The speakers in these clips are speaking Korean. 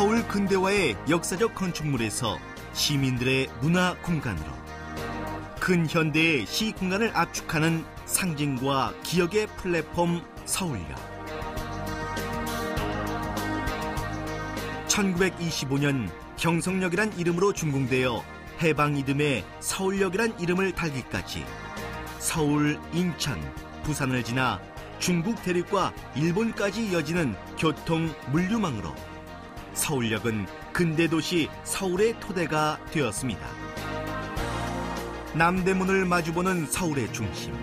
서울 근대화의 역사적 건축물에서 시민들의 문화 공간으로 큰 현대의 시 공간을 압축하는 상징과 기억의 플랫폼 서울역. 1925년 경성역이란 이름으로 준공되어 해방 이듬해 서울역이란 이름을 달기까지 서울, 인천, 부산을 지나 중국 대륙과 일본까지 이어지는 교통 물류망으로 서울역은 근대 도시 서울의 토대가 되었습니다. 남대문을 마주보는 서울의 중심.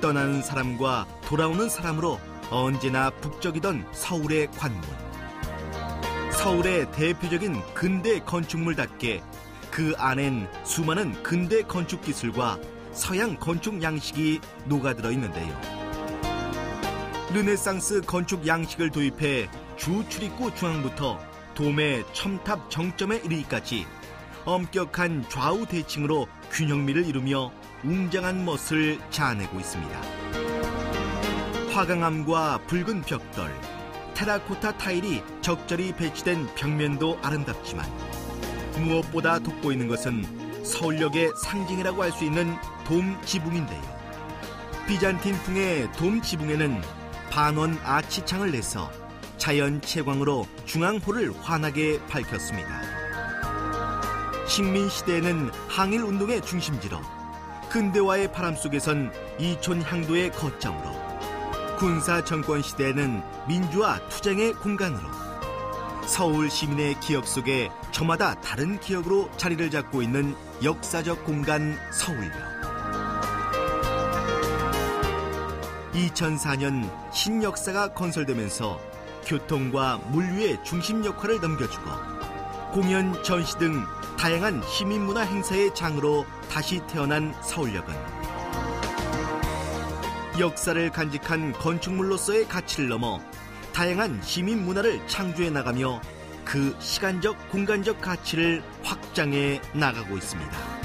떠나는 사람과 돌아오는 사람으로 언제나 북적이던 서울의 관문. 서울의 대표적인 근대 건축물답게 그 안엔 수많은 근대 건축 기술과 서양 건축 양식이 녹아들어 있는데요. 르네상스 건축 양식을 도입해 주 출입구 중앙부터 도매 첨탑 정점에 이르기까지 엄격한 좌우 대칭으로 균형미를 이루며 웅장한 멋을 자아내고 있습니다. 화강암과 붉은 벽돌, 테라코타 타일이 적절히 배치된 벽면도 아름답지만 무엇보다 돋보이는 것은 서울역의 상징이라고 할 수 있는 돔 지붕인데요. 비잔틴풍의 돔 지붕에는 반원 아치창을 내서 자연 채광으로 중앙호를 환하게 밝혔습니다. 식민시대에는 항일운동의 중심지로 근대화의 바람 속에선 이촌 향도의 거점으로 군사 정권 시대에는 민주화 투쟁의 공간으로 서울 시민의 기억 속에 저마다 다른 기억으로 자리를 잡고 있는 역사적 공간 서울역. 2004년 신역사가 건설되면서 교통과 물류의 중심 역할을 넘겨주고 공연, 전시 등 다양한 시민문화 행사의 장으로 다시 태어난 서울역은 역사를 간직한 건축물로서의 가치를 넘어 다양한 시민 문화를 창조해 나가며 그 시간적, 공간적 가치를 확장해 나가고 있습니다.